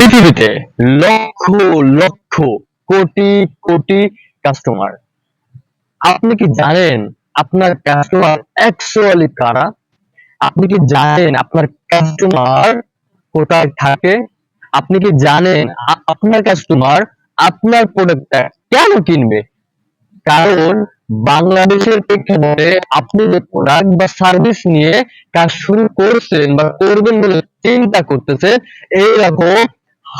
পৃথিবীতে লক্ষ লক্ষ কোটি কোটি কাস্টমার আপনি কি জানেন আপনার কাস্টমার অ্যাকচুয়ালি কারা? আপনি কি জানেন আপনার কাস্টমার কোথায় থাকে? আপনি কি জানেন আপনার কাস্টমার আপনার প্রোডাক্টটা কেন কিনবে? কারণ বাংলাদেশের প্রেক্ষাপটে আপনি যে প্রোডাক্ট বা সার্ভিস নিয়ে কাজ শুরু করছেন বা করবেন বলে চিন্তা করতেছেন এইরকম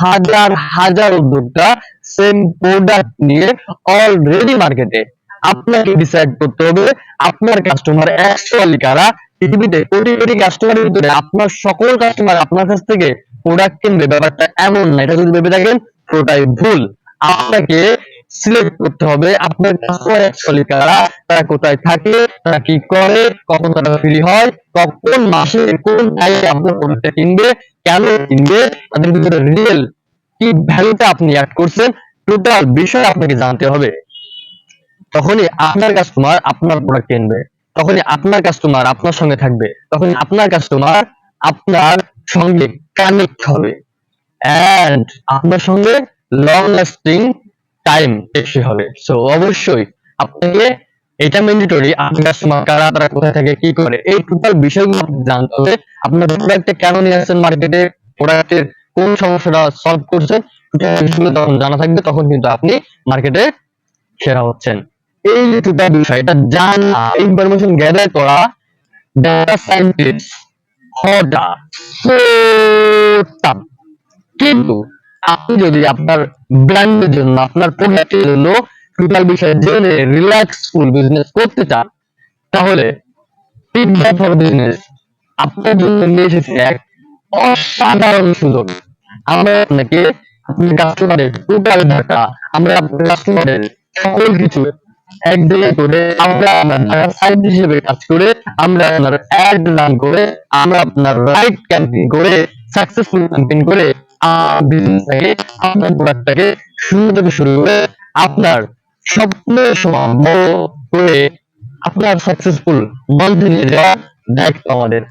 হাজার হাজার উদ্যোক্তা সেম প্রোডাক্ট নিয়ে অলরেডি মার্কেটে আপনাকে ডিসাইড করতে হবে, আপনার কাস্টমার অ্যাকচুয়ালি কারা? পৃথিবীতে কোটি কোটি কাস্টমারের ভিতরে আপনার সকল কাস্টমার আপনার কাছ থেকে প্রোডাক্ট কিনবে। ব্যাপারটা এমন না, এটা যদি ভেবে থাকেন পুরোটাই ভুল। আপনাকে সিলেক্ট করতে হবে আপনার কাস্টমার অ্যাকচুয়ালি কারা, তারা কোথায় থাকে, তারা কি করে, কখন তারা ফ্রি হয়, কখন মাসে কোন টাইমে আপনার প্রোডাক্টটা কিনবে, কেন কিনবে, তাদের ভিতরে রিয়েল কি ভ্যালুটা আপনি অ্যাড করছেন টোটাল বিষয় আপনাকে জানতে হবে। তখনই আপনার কাস্টমার আপনার প্রোডাক্ট কিনবে, তখনই আপনার কাস্টমার আপনার সঙ্গে থাকবে তখন আপনার কাস্টমার আপনার সঙ্গে কানেক্ট হবে। এন্ড আপনার সঙ্গে লং লাস্টিং টাইম বেশি হবে। সো অবশ্যই আপনাকে এটা ম্যান্ডেটরি আপনার কাস্টমার কারা, তারা কোথায় থাকে, কি করে, এই টোটাল বিষয়গুলো জানতে হবে। আপনার প্রোডাক্টটা কেন নিয়ে আসছেন মার্কেটে প্রোডাক্টের কোন সমস্যাটা সলভ করছেন টোটাল বিষয়গুলো যখন জানা থাকবে, তখন কিন্তু আপনি মার্কেটে সেরা হচ্ছেন। এই যে টোটাল বিষয় এটা জানা ইনফরমেশন গ্যাদার করা ডাটা সায়েন্টিস্ট হওয়াটা কিন্তু আপনি যদি আপনার ব্র্যান্ডের জন্য, আপনার প্রোডাক্টের জন্য টোটাল বিষয় জেনে রিল্যাক্সফুল বিজনেস করতে চান, তাহলে ফিডব্যাক ফর বিজনেস আপনার জন্য নিয়ে এসেছে এক অসাধারণ সুযোগ। আমরা আপনাকে আপনার কাস্টমারের টোটাল ডাটা আমরা আপনার কাস্টমারের সকল কিছু এক জায়গায় করে আমরা আপনার সাইড হিসেবে কাজ করে আমরা আপনার অ্যাড রান করে, আমরা আপনার রাইট ক্যাম্পেইন করে সাকসেসফুল ক্যাম্পেইন করে বিজনেসটাকে আপনার প্রোডাক্টটাকে শুরু থেকে শুরু করে আপনার স্বপ্নের সমান বড় করে আপনার সাকসেসফুল মাল্টি নিয়ে যাওয়ার দায়িত্ব আমাদের।